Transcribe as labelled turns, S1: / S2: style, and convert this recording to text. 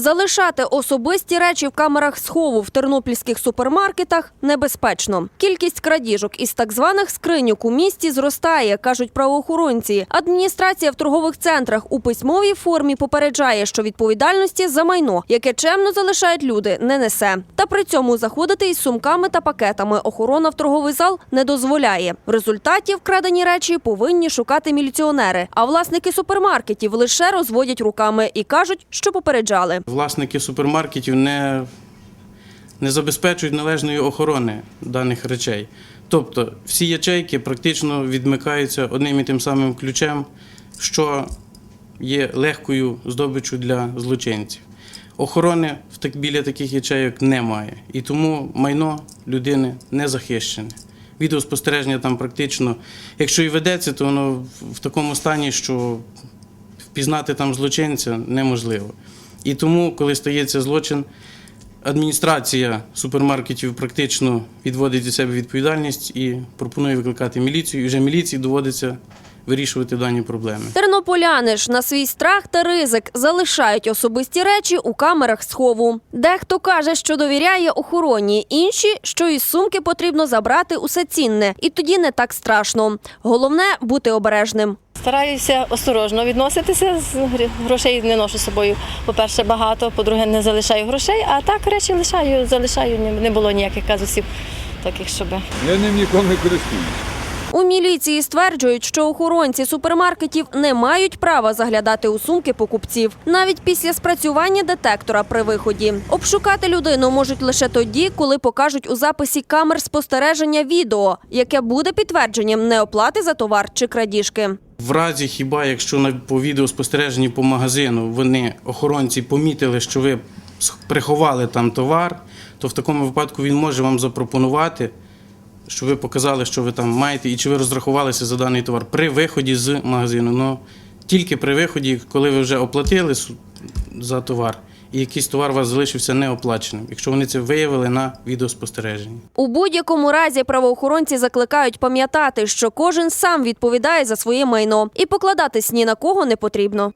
S1: Залишати особисті речі в камерах схову в тернопільських супермаркетах небезпечно. Кількість крадіжок із так званих скриньок у місті зростає, кажуть правоохоронці. Адміністрація в торгових центрах у письмовій формі попереджає, що відповідальності за майно, яке чемно залишають люди, не несе. Та при цьому заходити із сумками та пакетами охорона в торговий зал не дозволяє. В результаті вкрадені речі повинні шукати міліціонери. А власники супермаркетів лише розводять руками і кажуть, що попереджали.
S2: Власники супермаркетів не, не забезпечують належної охорони даних речей. Тобто всі ячейки практично відмикаються одним і тим самим ключем, що є легкою здобиччю для злочинців. Охорони біля таких ячейок немає. І тому майно людини не захищене. Відеоспостереження там практично, якщо і ведеться, то воно в такому стані, що впізнати там злочинця неможливо. І тому, коли стається злочин, адміністрація супермаркетів практично відводить від себе відповідальність і пропонує викликати міліцію. І вже міліції доводиться вирішувати дані проблеми.
S1: Тернополяни ж на свій страх та ризик залишають особисті речі у камерах схову. Дехто каже, що довіряє охороні, інші, що із сумки потрібно забрати усе цінне, і тоді не так страшно. Головне бути обережним.
S3: Стараюся осторожно відноситися. З грошей не ношу з собою. По-перше, багато, по-друге, не залишаю грошей, а так речі лишаю, залишаю. Не- Не було ніяких казусів, таких, щоб.
S4: Я ним ніколи не користуюсь.
S1: У міліції стверджують, що охоронці супермаркетів не мають права заглядати у сумки покупців, навіть після спрацювання детектора при виході. Обшукати людину можуть лише тоді, коли покажуть у записі камер спостереження відео, яке буде підтвердженням неоплати за товар чи крадіжки.
S2: В разі хіба, якщо на по відеоспостереженні по магазину вони охоронці помітили, що ви приховали там товар, то в такому випадку він може вам запропонувати, що ви показали, що ви там маєте, і чи ви розрахувалися за даний товар при виході з магазину. Ну тільки при виході, коли ви вже оплатили за товар, і якийсь товар у вас залишився неоплаченим, якщо вони це виявили на відеоспостереженні.
S1: У будь-якому разі правоохоронці закликають пам'ятати, що кожен сам відповідає за своє майно, і покладатись ні на кого не потрібно.